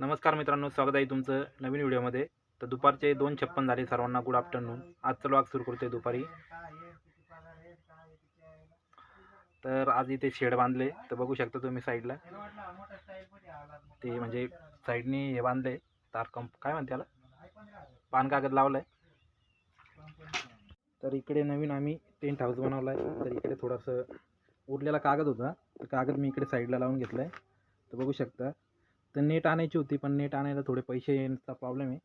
नमस्कार मित्रांनो स्वागत आहे तुमचं नवीन व्हिडिओमध्ये. तर दुपारचे दोन छप्पन झाले सर्वांना गुड आफ्टरनून आजचं व्लॉग सुरू करतोय दुपारी. तर आज इथे शेड बांधले. तर बघू शकता तुम्ही साईडला ते म्हणजे साईडनी हे बांधले. तार कंप काय म्हणते त्याला पान कागद लावलाय. तर इकडे नवीन आम्ही टेंट हाऊस बनवला आहे तर इकडे थोडंसं उरलेला कागद होता. तर कागद मी इकडे साईडला लावून घेतला आहे तर बघू शकता. तर नेट आणायची होती पण नेट आणायला थोडे पैसे येण्याचा प्रॉब्लेम आहे.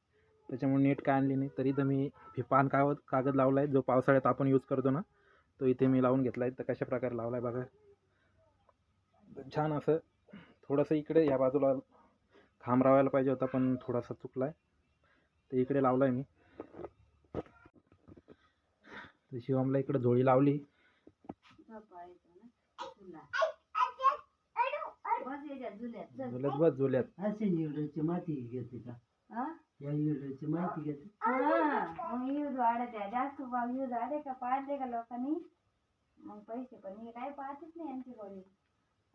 त्याच्यामुळे नेट काय आणली नाही तरी तर मी हे पान कागद कागद लावला आहे जो पावसाळ्यात आपण यूज करतो ना तो इथे मी लावून घेतला आहे तर कशा प्रकारे लावला आहे बघा. छान असं थोडंसं इकडे या बाजूला खांब रावायला पाहिजे होता पण थोडासा चुकला आहे तर इकडे लावला आहे मी. तर शिवमला इकडे झोळी लावली. झुल्यात बस झुल्यात असे इडची माती घेते का? या इडची माहिती घेते. मग यूज वाढत जास्त यूज वाढे का? पाडले का लोकांनी? मग पैसे पण हे काय पाहतच नाही यांची बॉडी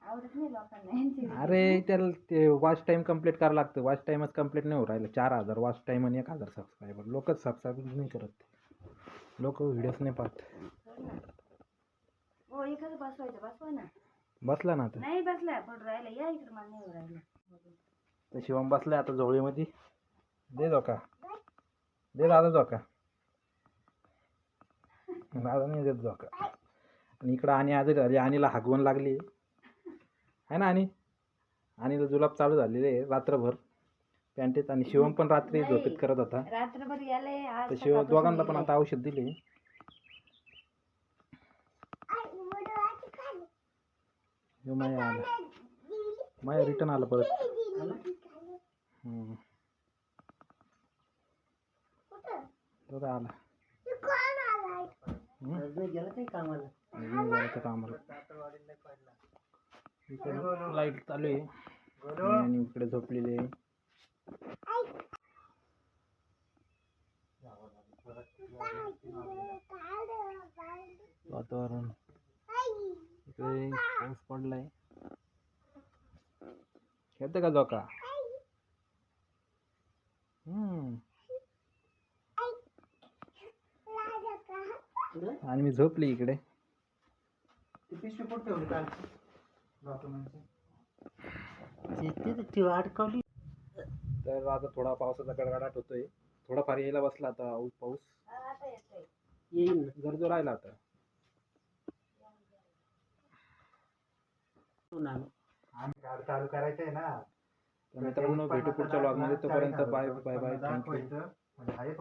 आवडत नाही लोकांना यांची. अरे त्याला ते वॉच टाईम कंप्लीट करावं लागतं. वॉच टाईमच कंप्लीट नाही होऊ राहिलं. चार हजार वॉच टाईम आणि एक हजार सबस्क्रायबर लोकच सबस्क्राईब नाही करत. लोक व्हिडिओज नाही पाहत. हो एकच बसवायचं बसवा ना. बसला ना आता? नाही बसलाय पण राहिलं. या इकडे मला नाही राहिलं. तर शिवम बसलाय आता झोळीमध्ये दे धोका. दे दादा धोका. दादा नाही देत धोका. आणि इकडं आणि आज घरी आणीला हागवण लागली. आहे ना आणि? आणीला जुलाब चालू झालेले आहे रात्रभर. पॅन्टीत आणि शिवम पण रात्री. झोपेत करत होता. रात्रभर याले तर शिव दोघांना पण. आता औषध दिले. ह्यो माया आला. माया रिटर्न आला परत. हम्म. तो काय आला. हम्म? गेला काही कामाला. अजून जायचं कामाला. इकडे लाइट चालू आहे. आणि इकडे झोपलेले आहे. वातावरण. इकडे पाऊस पडलाय. खेळते का जोका हम्म. आणि मी झोपली इकडे. ती पिशवी कुठे ठेवली काल? डॉक्युमेंटची. ती अडकवली तर आता थोडा पावसाचा गडगडाट होतोय. थोडाफार यायला बसला आता पाऊस पाऊस. आता येतोय येईल ना. गरजो राहिला आता. पुन्हा चालू करायचंय ना. तर मित्रांनो भेटू पुढच्या ब्लॉगमध्ये तोपर्यंत बाय बाय बाय थँक्यू म्हणजे